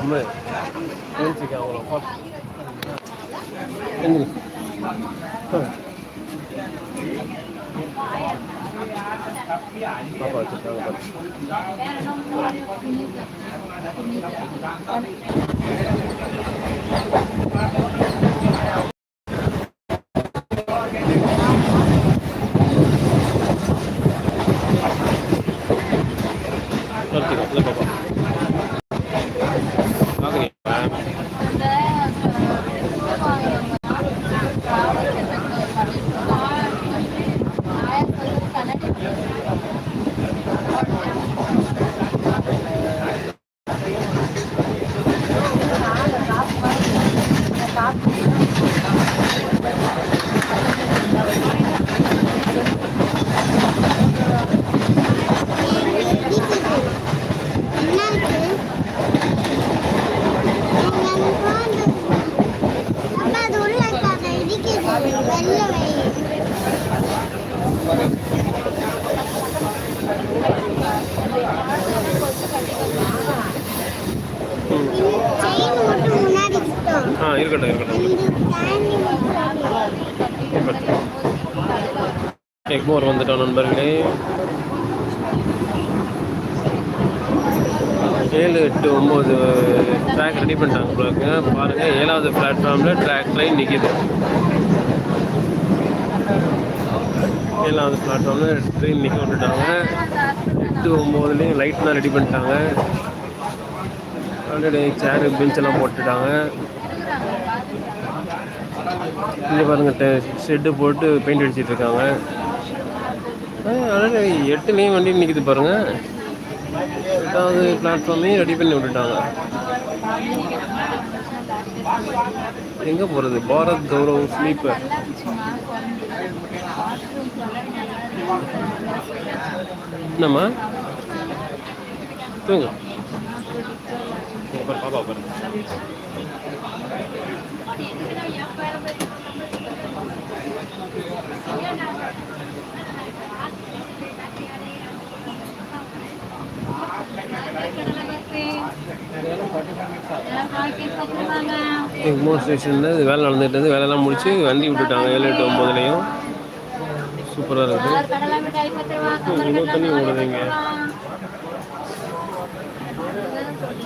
அம்மா ஏஞ்சிக்க அவங்கள போ எந்திரி பாப்பா সাত இருக்கட்டும் இருக்கட்டும் இருக்கட்டும். எக்மோர் வந்துட்டோம் நண்பர்களே. ஏழு எட்டு ஒம்பது. ட்ராக் ரெடி பண்ணிட்டாங்க உங்களுக்கு பாருங்கள் ஏழாவது பிளாட்ஃபார்மில் ட்ராக் லைன் நிற்கிது ஏழாவது பிளாட்ஃபார்மில் ட்ரெயின் நிற்க விட்டுட்டாங்க. எட்டு ஒம்போதுலேயும் லைட்லாம் ரெடி பண்ணிட்டாங்க. ஆல்ரெடி சேரு பெஞ்செல்லாம் போட்டுட்டாங்க. இங்கே பாருங்கள் ஷெட்டு போட்டு பெயிண்ட் அடிச்சிட்டு இருக்காங்க. ஆல்ரெடி எட்டுலேயும் வண்டி நிற்கிது பாருங்கள் எட்டாவது பிளாட்ஃபார்மையும் ரெடி பண்ணி விட்டுட்டாங்க. எங்கே போகிறது பாரத் கௌரவ் ஸ்லீப்பர் என்னம்மா? தூங்க. இங்க பாரு, பாப்பா பாரு எக்மோர் ஸ்டேஷனில் இது வேலை நடந்துகிட்டு இருந்து வேலையெல்லாம் முடிச்சு வண்டி விட்டுட்டாங்க ஏழு எட்டு ஒம்பதுலேயும். சூப்பராக இருக்குது. இவ்வளோ தண்ணி ஓடுதுங்க இது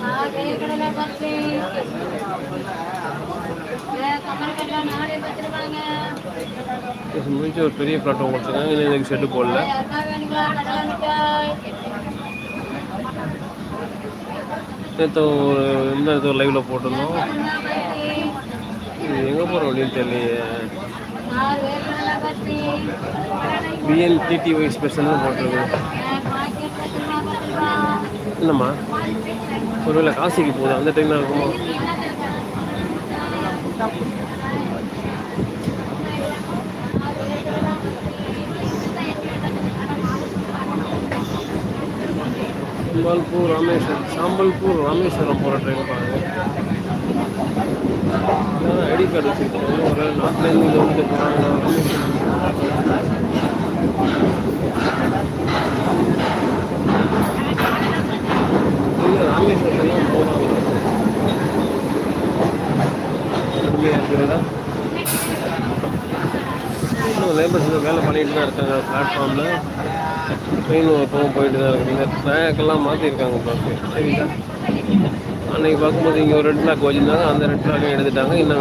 முடிஞ்ச ஒரு பெரிய பிளாட்ஃபார்ம் கொடுத்துருக்காங்க இன்னும் எனக்கு ஷெட்டு போடல. நேற்று ஒரு இந்த நேற்று ஒரு லைவில் போட்டிருந்தோம். இது எங்கே போகிற வழின்னு தெரியலையே. பிஎன்டிடிஒய் ஸ்பெஷல்னு போட்டிருக்கு. என்னம்மா? ஒருவேளை காசிக்கு போகுது. அந்த டைமில் இருக்குமா சாம்பல்பூர் ராமேஸ்வரம் சாம்பல்பூர் ராமேஸ்வரம் போகிற ட்ரெயின் பாருங்க. ஐடி கார்டு வச்சுருக்கோம் ஒரு நாட்டிலேருந்து இங்கே வந்து போகிறாங்க ராமேஸ்வரம் இல்லை ராமேஸ்வரத்துலாம் போகிறாங்க கம்மியாக இருக்கிறதா இன்னும் வேலை பண்ணிட்டு தான் இருக்காங்க பிளாட்ஃபார்மில் ட்ரெயின் எப்பவும் போயிட்டு தான் இருக்குங்க ட்ராக்கெல்லாம் மாற்றிருக்காங்க பார்த்து. சரிங்களா? அன்றைக்கி பார்க்கும்போது இங்கே ஒரு ரெட் நாள் வச்சுருந்தாங்க. அந்த ரெட் ட்ராக்கையும் எடுத்துட்டாங்க. இன்னும்